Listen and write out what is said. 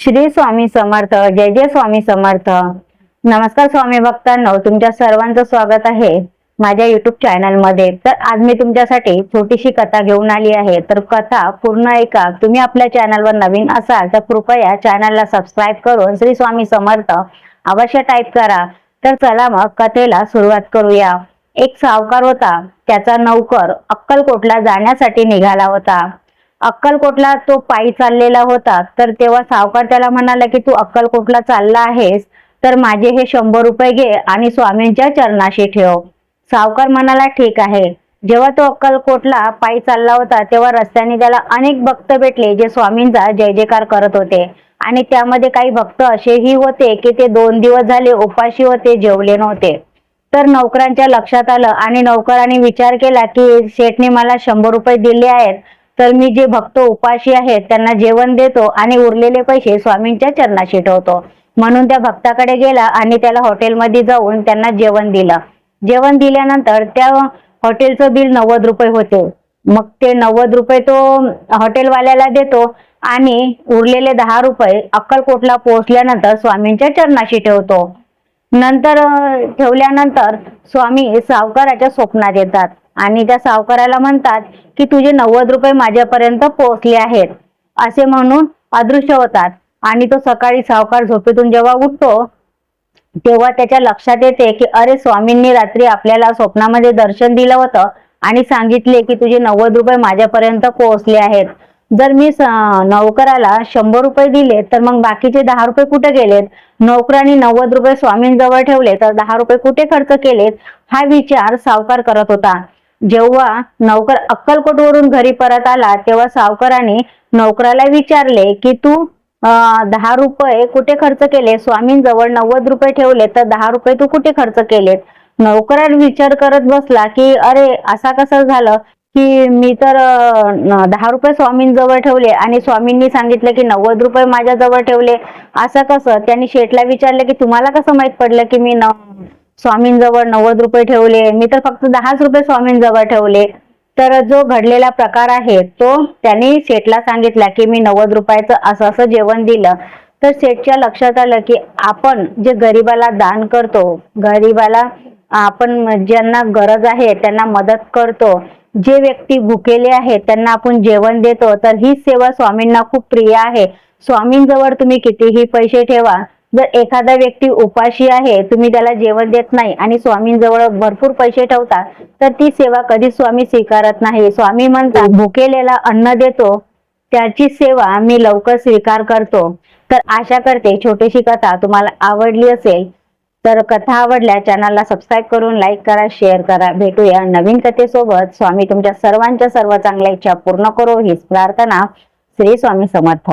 श्री स्वामी समर्थ जय जय स्वामी समर्थ. नमस्कार स्वामी भक्तांनो तुमच्या सर्वांचं स्वागत आहे माझ्या युट्यूब चॅनलमध्ये तर आज मी तुमच्यासाठी छोटीशी कथा घेऊन आली आहे. तर कथा पूर्ण ऐका. तुम्ही आपल्या चॅनलवर नवीन असाल तर कृपया चॅनलला सबस्क्राईब करून श्री स्वामी समर्थ अवश्य टाईप करा. तर चला मग कथेला सुरुवात करूया. एक सावकार होता. त्याचा नौकर अक्कलकोटला जाण्यासाठी निघाला होता. अक्कलकोटला तो पायी चाललेला होता. तर तेव्हा सावकार त्याला म्हणाला की तू अक्कलकोटला चालला आहेस तर माझे हे शंभर रुपये घे आणि स्वामींच्या चरणाशी ठेव. सावकार म्हणाला ठीक आहे. जेव्हा तो अक्कलकोटला पायी चालला होता तेव्हा रस्त्याने त्याला अनेक भक्त भेटले जे स्वामींचा जय जयकार करत होते. आणि त्यामध्ये काही भक्त असेही होते की ते दोन दिवस झाले उपाशी होते जेवले नव्हते. तर नौकरांच्या लक्षात आलं आणि नौकरांनी विचार केला की शेठने मला शंभर रुपये दिले आहेत तर मी जे भक्त उपाशी आहेत त्यांना जेवण देतो आणि उरलेले पैसे स्वामींच्या चरणाशी ठेवतो. म्हणून त्या भक्ताकडे गेला आणि त्याला हॉटेलमध्ये जाऊन त्यांना जेवण दिलं. जेवण दिल्यानंतर त्या हॉटेलचं बिल नव्वद रुपये होते. मग ते नव्वद रुपये तो हॉटेलवाल्याला देतो आणि उरलेले दहा रुपये अक्कलकोटला पोहोचल्यानंतर स्वामींच्या चरणाशी ठेवतो. नंतर ठेवल्यानंतर स्वामी सावकाराच्या स्वप्नात येतात. आणि त्या सावकाराला म्हणतात की तुझे नव्वद रुपये माझ्यापर्यंत पोहोचले आहेत. असे म्हणून अदृश्य होतात. आणि तो सकाळी सावकार झोपेतून जेव्हा उठतो तेव्हा त्याच्या लक्षात येते की अरे स्वामींनी रात्री आपल्याला स्वप्नामध्ये दर्शन दिलं होतं आणि सांगितले की तुझे नव्वद रुपये माझ्यापर्यंत पोहोचले आहेत. जर मी नौकराला शंभर रुपये दिले तर मग बाकीचे दहा रुपये कुठे गेलेत? नोकरांनी नव्वद रुपये स्वामींजवळ ठेवले तर दहा रुपये कुठे खर्च केलेत? हा विचार सावकार करत होता. जेव्हा नौकर अक्कलकोटवरून घरी परत आला तेव्हा सावकाराने नौकराला विचारले की तू दहा रुपये कुठे खर्च केले? स्वामींजवळ नव्वद रुपये ठेवले तर दहा रुपये तू कुठे खर्च केलेत? नौकरात विचार करत बसला की अरे असा कसं झालं की मी तर दहा रुपये स्वामींजवळ ठेवले आणि स्वामींनी सांगितलं की नव्वद रुपये माझ्याजवळ ठेवले. असं कसं? त्यांनी शेठला विचारलं की तुम्हाला कसं माहीत पडलं की मी न स्वामींजवळ नव्वद रुपये ठेवले. मी तर फक्त दहाच रुपये स्वामींजवळ ठेवले. तर जो घडलेला प्रकार आहे तो त्यांनी शेठला सांगितला की मी नव्वद रुपयाचं असं असं जेवण दिलं. तर शेठच्या लक्षात आलं की आपण जे गरिबाला दान करतो गरिबाला आपण ज्यांना गरज आहे त्यांना मदत करतो जे व्यक्ती भुकेले आहेत त्यांना आपण जेवण देतो तर ही सेवा स्वामींना खूप प्रिय आहे. स्वामींजवळ तुम्ही कितीही पैसे ठेवा जर एखादा व्यक्ती उपाशी आहे तुम्ही त्याला जेवण देत नाही आणि स्वामींजवळ भरपूर पैसे ठेवता तर ती सेवा कधी स्वामी स्वीकारत नाही. स्वामी म्हणतात भुकेलेला अन्न देतो त्याची सेवा मी लवकर स्वीकार करतो. तर आशा करते छोटीशी कथा तुम्हाला आवडली असेल तर कथा आवडल्या चॅनलला सबस्क्राईब करून लाईक करा शेअर करा. भेटूया नवीन कथेसोबत. स्वामी तुमच्या सर्वांच्या सर्व चांगल्या इच्छा पूर्ण करो. हीच प्रार्थना श्री स्वामी समर्थ.